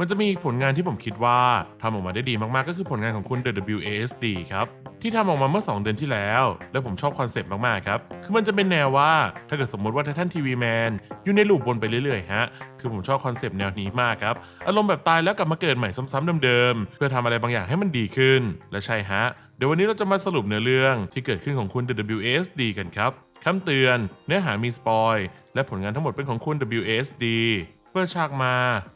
มันจะมีอีกผลงานที่ผมคิดว่าทำออกมาได้ดีมากๆ ก็คือผลงานของคุณ The WASD ครับ ที่ทำออกมาเมื่อ 2 เดือนที่แล้ว และผมชอบคอนเซปต์มากๆ ครับ คือมันจะเป็นแนวว่าถ้าเกิดสมมติว่าททันทีวีแมนอยู่ในลูปวนไปเรื่อยๆ ฮะ คือผมชอบคอนเซปต์แนวนี้มากครับ อารมณ์แบบตายแล้วกลับมาเกิดใหม่ซ้ำๆเดิมๆ เพื่อทำอะไรบางอย่างให้มันดีขึ้น และใช่ฮะ เดี๋ยววันนี้เราจะมาสรุปเนื้อเรื่องที่เกิดขึ้นของคุณ The WASD กันครับคำเตือน เนื้อหามีสปอยและผลงานทั้งหมดเป็นของคุณ WASD ปิดฉากมา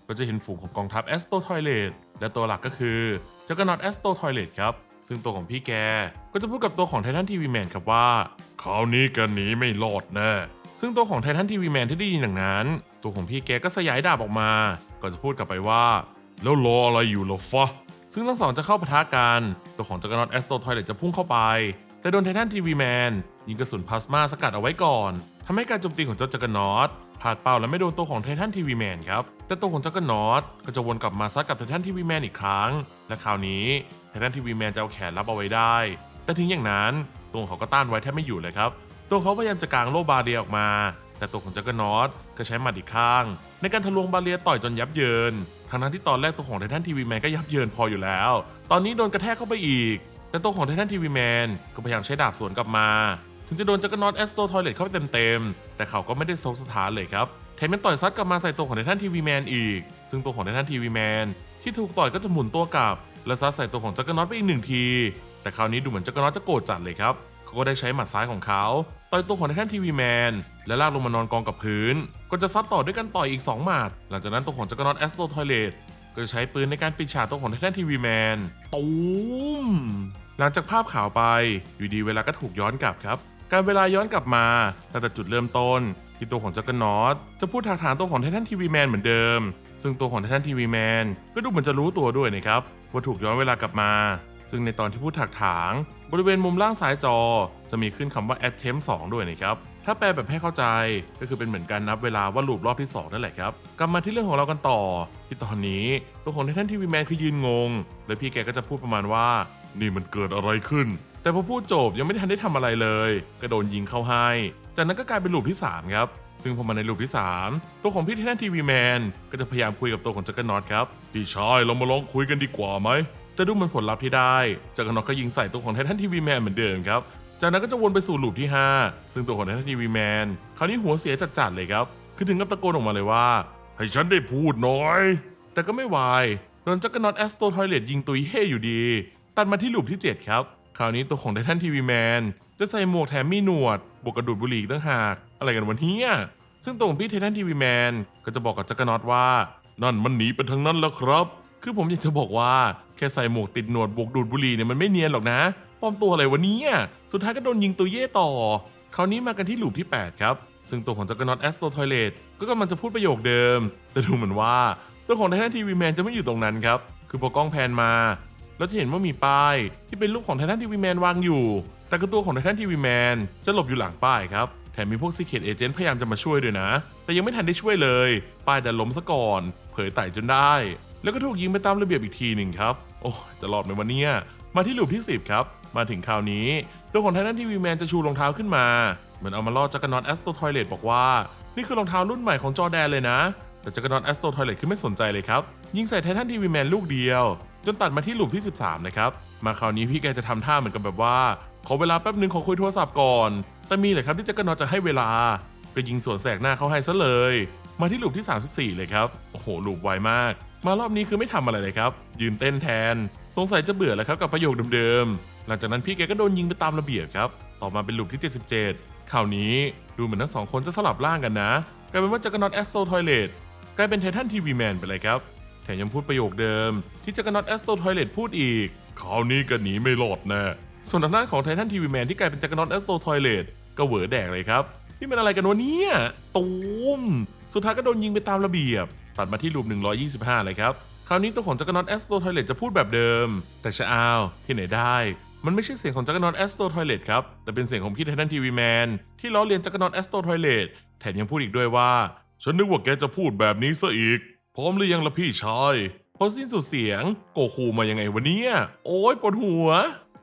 ก็จะเห็นฝูงของกองทัพแอสโตทอยเลตและตัวหลักก็คือจักรนอตแอสโตทอยเลตครับ ซึ่งตัวของพี่แกก็จะพูดกับตัวของไททันทีวีแมนครับว่าคราวนี้แกันหนีไม่รอดแน่ซึ่งตัวของไททันทีวีแมนที่ได้ยินอย่างนั้น ตัวของพี่แกก็สยายดาบออกมา ก็จะพูดกลับไปว่า แล้วรออะไรอยู่ล่ะฟะซึ่งทั้งสองจะเข้าปะทะกัน ตัวของจักรนอตแอสโตทอยเลตจะพุ่งเข้าไป แต่โดนไททันทีวีแมนยิงกระสุนพลาสมาสกัดเอาไว้ก่อน ทำให้การโจมตีของเจ้าจักรนอตพลาดเป้าและไม่โดนตัวของไททันทีวีแมนครับ แต่ตัวของจักรนอตก็จะวนกลับมาซัดกับไททันทีวีแมนอีกครั้ง และคราวนี้ไททันทีวีแมนจะเอาแขนรับเอาไว้ได้ แต่ถึงอย่างนั้นตัวของเขาก็ต้านไว้แทบไม่อยู่เลยครับ ตัวเขาพยายามจะกางโลบาเรียออกมา แต่ตัวของจักรนอตก็ใช้หมัดอีกข้าง ในการทะลวงบาเรียต่อยจนยับเยินทั้งนั้นที่ตอนแรกตัวของไททันทีวีแมนก็ยับเยินพออยู่แล้ว ตอนนี้โดนกระแทกเข้าไปอีก แต่ตัวของไททันทีวีแมนก็พยายามใช้ดาบสวนกลับมา ถึงจะโดนจักรนอตแอสโตทอยเลตเข้าไปเต็มๆ แต่เขาก็ไม่ได้ซกสถานเลยครับแถมยังต่อยซัดกลับมาใส่ตัวของไททันทีวีแมนอีก ซึ่งตัวของไททันทีวีแมนที่ถูกต่อยก็จะหมุนตัวกลับ และซัดใส่ตัวของจักรนอตไปอีกหนึ่งที แต่คราวนี้ดูเหมือนจักรนอตจะโกรธจัดเลยครับเขาก็ได้ใช้หมัดซ้ายของเขาต่อยตัวของไททันทีวีแมนและลากลงมานอนกองกับพื้น ก็จะซัดต่อด้วยกันต่อยอีก 2 หมัด หลังจากนั้นตัวของจักรนอตแอสโตทอยเลตก็จะใช้ปืนในการปิดฉากตัวของไททันทีวีแมนตูมหลังจากภาพข่าวไป อยู่ดีเวลาก็ถูกย้อนกลับครับ การเวลาย้อนกลับมาตั้งแต่จุดเริ่มต้นที่ตัวของจักรนอตจะพูดถากถางตัวของไททันทีวีแมนเหมือนเดิม ซึ่งตัวของไททันทีวีแมนก็ดูเหมือนจะรู้ตัวด้วยนะครับว่าถูกย้อนเวลากลับมา ซึ่งในตอนที่พูดถากถาง บริเวณมุมล่างซ้ายจอ จะมีขึ้นคำว่า attempt 2 ด้วยนะครับ ถ้าแปลแบบให้เข้าใจก็คือเป็นเหมือนการนับเวลาว่าลูปรอบที่ 2 นั่นแหละครับกลับมาที่เรื่องของเรากันต่อ ที่ตอนนี้ตัวของไททันทีวีแมนคือยืนงง และพี่แกก็จะพูดประมาณว่า นี่มันเกิดอะไรขึ้น แต่พอพูดจบยังไม่ทันได้ทำอะไรเลยก็โดนยิงเข้าให้ จากนั้นก็กลายเป็นลูปที่ 3 ครับ ซึ่งพอมาในลูปที่ 3 ตัวของพี่ไททันทีวีแมนก็จะพยายามคุยกับตัวของจักรนอตครับ พี่ชายเรามาลองคุยกันดีกว่าไหม แต่ดูเหมือนผลลัพธ์ที่ได้จักรนอตก็ยิงใส่ตัวของไททันทีวีแมนเหมือนเดิมครับ จากนั้นก็จะวนไปสู่ลูปที่ 5 ซึ่งตัวของไททันทีวีแมนคราวนี้หัวเสียจัดๆเลยครับ คือถึงกับตะโกนออกมาเลยว่า ให้ฉันได้พูดหน่อย แต่ก็ไม่วายโดนจักรนอตแอสโตทอยเลตยิงตุยเฮ่อยู่ดี ตัดมาที่ลูปที่ 7 ครับ ราวนี้ตัวของไททันทีวีแมนจะใส่หมวกแถมมีหนวด บวกกระดูดบุหรี่ตั้งหาก อะไรกันวันนี้ซึ่งตัวของพี่ไททันทีวีแมนก็จะบอกกับจักรนอตว่า นั่นมันหนีไปทางนั้นแล้วครับ คือผมอยากจะบอกว่าแค่ใส่หมวกติดหนวดบวกดูดบุหรี่เนี่ยมันไม่เนียนหรอกนะปลอมตัวอะไรวะเนี่ยสุดท้ายก็โดนยิงตัวเย่ต่อ คราวนี้มากันที่หลูปที่ 8 ครับ ซึ่งตัวของจักรนอตแอสโตทอยเลตก็กำลังจะพูดประโยคเดิม แต่ดูเหมือนว่าตัวของไททันทีวีแมนจะไม่อยู่ตรงนั้นครับ คือพอกล้องแพนมา เราจะเห็นว่ามีป้ายที่เป็นรูปของไททันทีวีแมนวางอยู่ แต่คือตัวของไททันทีวีแมนจะหลบอยู่หลังป้ายครับ แถมมีพวกซีเค t เอเจนต์พยายามจะมาช่วยด้วยนะ แต่ยังไม่ทันได้ช่วยเลย ป้ายดันล้มซะก่อน เผยไต่จนได้ แล้วก็ถูกยิงไปตามระเบียบอีกทีหนึ่งครับ โอ้จะรอดไหมวันนี้มาที่ลูปที่ 10 ครับ มาถึงคราวนี้ ตัวของไททันทีวีแมนจะชูรองเท้าขึ้นมา เหมือนเอามาล่อจักรนอตแอสโตทอยเลตบอกว่า นี่คือรองเท้ารุ่นใหม่ของจอแดนเลยนะ แต่จักรนอตแอสโตทอยเลตคือไม่สนใจเลยครับ ยิงใส่ไททันทีวีแมนลูกเดียว จนตัดมาที่หลูปที่ 13 นะครับ มาคราวนี้พี่แกจะทำท่าเหมือนกับแบบว่า ขอเวลาแป๊บหนึ่งขอคุยโทรศัพท์ก่อน แต่มีเลยครับที่จักรนอตจะให้เวลาก็ยิงสวนแสกหน้าเขาให้ซะเลย มาที่หลูปที่ 34 เลยครับ โอ้โหหลูปไวมาก มารอบนี้คือไม่ทำอะไรเลยครับ ยืนเต้นแทน สงสัยจะเบื่อแล้วครับกับประโยคเดิมๆ หลังจากนั้นพี่แกก็โดนยิงไปตามระเบียบครับ ต่อมาเป็นหลูปที่ 77 คราวนี้ดูเหมือนทั้งสองคนจะสลับร่างกันนะ กลายเป็นว่าจักรนอตแอสโตทอยเลตกลายเป็นไททันทีวีแมนไปเลยครับ มยังพูดประโยคเดิม ที่จักรนอตแอสโตทอยเลตพูดอีกคราวนี้ก็หนีไม่รอดแน่ส่วนทางด้านของไททันทีวีแมนที่กลายเป็นจักรนอตแอสโตทอยเลตก็เหวอแดกเลยครับ นี่มันอะไรกันวะเนี่ยตูมสุดท้ายก็โดนยิงไปตามระเบียบ ตัดมาที่ลูป 125 เลยครับ คราวนี้ตัวของจักรนอตแอสโตทอยเลตจะพูดแบบเดิม แต่ชะอาวที่ไหนได้ มันไม่ใช่เสียงของจักรนอตแอสโตทอยเลตครับแต่เป็นเสียงของพี่ไททันทีวีแมนที่ล้อเลียนจักรนอตแอสโตทอยเลตแถมยังพูดอีกด้วยว่า ฉันนึกว่าแกจะพูดแบบนี้ซะอีก พร้อมหรือยังละพี่ชาย พอสิ้นสุดเสียงโกคูมายังไงวะเนี่ยโอ้ยปวดหัว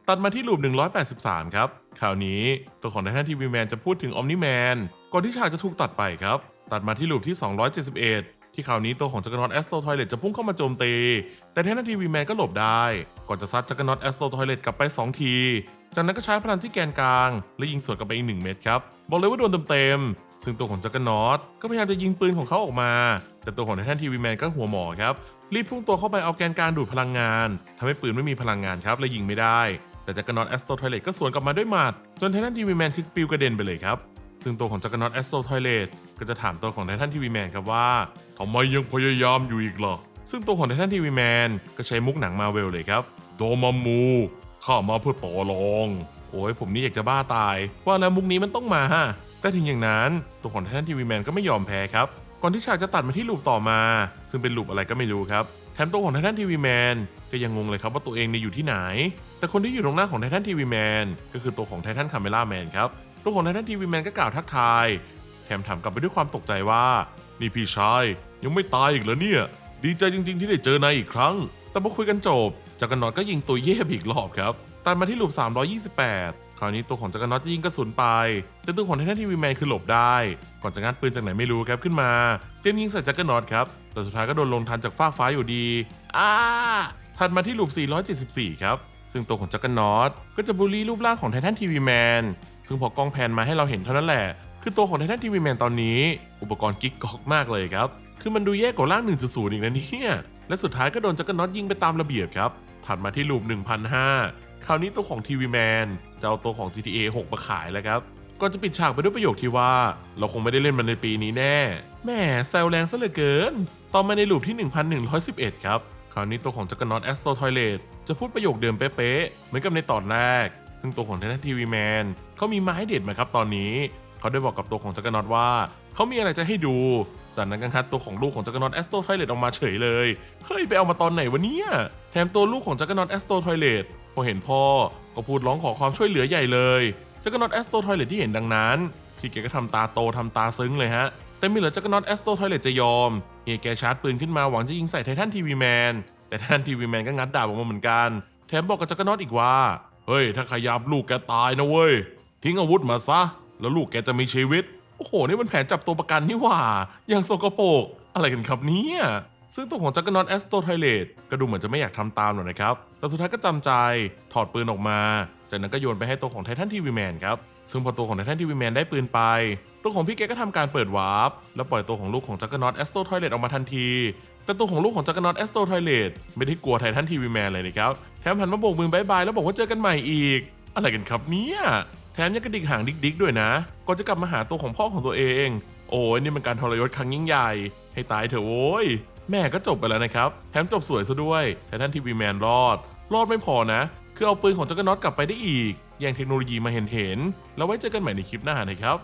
ตัดมาที่ลูป 183 ครับ คราวนี้ตัวของไททันทีวีแมนจะพูดถึงออมนิแมนก่อนที่ฉากจะถูกตัดไปครับ ตัดมาที่ลูปที่ 271 ที่คราวนี้ตัวของจักรนอตแอสโตทอยเลตจะพุ่งเข้ามาโจมตี แต่แทนทีวีแมนก็หลบได้ ก่อนจะซัดจักรนอตแอสโตทอยเลตกลับไป 2 ทีจากนั้นก็ใช้พลังที่แกนกลาง และยิงสวนกลับไปอีก1เม็ดครับ บอกเลยว่าโดนเต็มๆซึ่งตัวของจักรนอตก็พยายามจะยิงปืนของเขาออกมา แต่ตัวของไททันทีวีแมนก็หัวหมอครับ รีบพุ่งตัวเข้าไปเอาแกนกางดูดพลังงานทำให้ปืนไม่มีพลังงานครับและยิงไม่ได้ แต่จักรนอตแอสโตทอยเลตก็สวนกลับมาด้วยหมัด จนไททันทีวีแมนคือปิวกระเด็นไปเลยครับ ซึ่งตัวของจักรนอตแอสโตทอยเลตก็จะถามตัวของไททันทีวีแมนครับว่าทำไมยังพยายามอยู่อีกล่ะซึ่งตัวของไททันทีวีแมนก็ใช้มุกหนังมาเวลเลยครับโดมามูข้ามาเพื่อต่อรองโอ้ยผมนี่อยากจะบ้าตาย ว่าแล้วมุกนี้มันต้องมา แต่ถึงอย่างนั้น ตัวของไททันทีวีแมนก็ไม่ยอมแพ้ครับ ก่อนที่ฉากจะตัดมาที่ลูปต่อมา ซึ่งเป็นลูปอะไรก็ไม่รู้ครับแถมตัวของไททันทีวีแมนก็ยังงงเลยครับว่าตัวเองเนี่ยอยู่ที่ไหน แต่คนที่อยู่ตรงหน้าของไททันทีวีแมนก็คือตัวของไททันคาเมล่าแมนครับตัวของไททันทีวีแมนก็กล่าวทักทายแถมถามกลับไปด้วยความตกใจว่า นี่พี่ชายยังไม่ตายอีกเหรอเนี่ย ดีใจจริง ๆ ที่ได้เจอนายอีกครั้ง แต่พอคุยกันจบจักรนนอตก็ยิงตัวเย่บอีกรอบครับตัดมาที่ลูป328 คราวนี้ตัวของจักรน็อตจะยิงกระสุนไป แต่ตัวของไททันทีวีแมนคือหลบได้ ก่อนจะงัดปืนจากไหนไม่รู้ครับขึ้นมา เตรียมยิงใส่จักรน็อตครับ แต่สุดท้ายก็โดนลงทันจากฟ้ากฟ้าอยู่ดี อ้าถัดมาที่ลูป 474 ครับ ซึ่งตัวของจักรน็อตก็จะบูลลี่รูปร่างของไททันทีวีแมน ซึ่งพอกล้องแพนมาให้เราเห็นเท่านั้นแหละ คือตัวของไททันทีวีแมนตอนนี้ อุปกรณ์กิ๊กก๊อกมากเลยครับ คือมันดูแย่กว่าร่าง 1.0 อีกนะเนี่ย และสุดท้ายก็โดนจักรน็อตยิงไปตามระเบียบครับ ถัดมาที่ลูป1,005 คราวนี้ตัวของทีวีแมนจะเอาตัวของ GTA 6 มาขายแล้วครับก่อนจะปิดฉากไปด้วยประโยคที่ว่า เราคงไม่ได้เล่นมันในปีนี้แน่แหม่แซวแรงซะเหลือเกิน ต่อมาในลูปที่ 1,111 ครับ คราวนี้ตัวของจักรนอตแอสโตทอยเลตจะพูดประโยคเดิมเป๊ะๆเหมือนกับในตอนแรก ซึ่งตัวของไทนทีวีแมนเขามีไม้เด็ดมาครับตอนนี้ เขาได้บอกกับตัวของจักรนอตว่า เขามีอะไรจะให้ดูจากนั้นก็คัดตัวของลูกของจักรนอตแอสโตทอยเลตออกมาเฉยเลย เฮ้ย ไปเอามาตอนไหนวะเนี่ย แถมตัวลูกของจักรนอตแอสโตทอยเลตพอเห็นพ่อก็พูดร้องขอความช่วยเหลือใหญ่เลยจักรนอตแอสโตทอยเลตที่เห็นดังนั้น พี่แกก็ทำตาโตทำตาซึ้งเลยฮะ แต่ไม่เหลือจักรนอตแอสโตทอยเลตจะยอมเฮียแกชาร์จปืนขึ้นมาหวังจะยิงใส่ไททันทีวีแมนแต่ไททันทีวีแมนก็งัดดาบออกมาเหมือนกัน แถมบอกกับจักรนอตอีกว่าเฮ้ยถ้าขยับลูกแกตายนะเว้ยทิ้งอาวุธมาซะ แล้วลูกแกจะมีชีวิตโอ้โหนี่มันแผนจับตัวประกันนี่หว่าอย่างโซกโปกอะไรกันครับเนี่ย ซึ่งตัวของจักรนอตแอสโตไทเลตก็ดูเหมือนจะไม่อยากทำตามหรอกนะครับ แต่สุดท้ายก็จำใจถอดปืนออกมา จากนั้นก็โยนไปให้ตัวของไททันทีวีแมนครับ ซึ่งพอตัวของไททันทีวีแมนได้ปืนไป ตัวของพี่แกก็ทำการเปิดวาร์ปแล้วปล่อยตัวของลูกของจักรนอตแอสโตไทเลตออกมาทันที แต่ตัวของลูกของจักรนอตแอสโตไทเลตไม่ได้กลัวไททันทีวีแมนเลยนะครับ แถมหันมาโบกมือบายบายแล้วบอกว่าเจอกันใหม่อีก อะไรกันครับเนี่ยแถมยังกระดิกหางดิกๆด้วยนะ ก่อนจะกลับมาหาตัวของพ่อของตัวเอง โอ้ยนี่มันการทรยศครั้งยิ่งใหญ่ ให้ตายเถอะโว้ย แม่ก็จบไปแล้วนะครับ แถมจบสวยซะด้วย แต่ท่านทีวีแมนรอด รอดไม่พอนะ คือเอาปืนของจักรน็อตกลับไปได้อีกแย่งเทคโนโลยีมาเห็นเห็นๆแล้วไว้เจอกันใหม่ในคลิปหน้านะครับ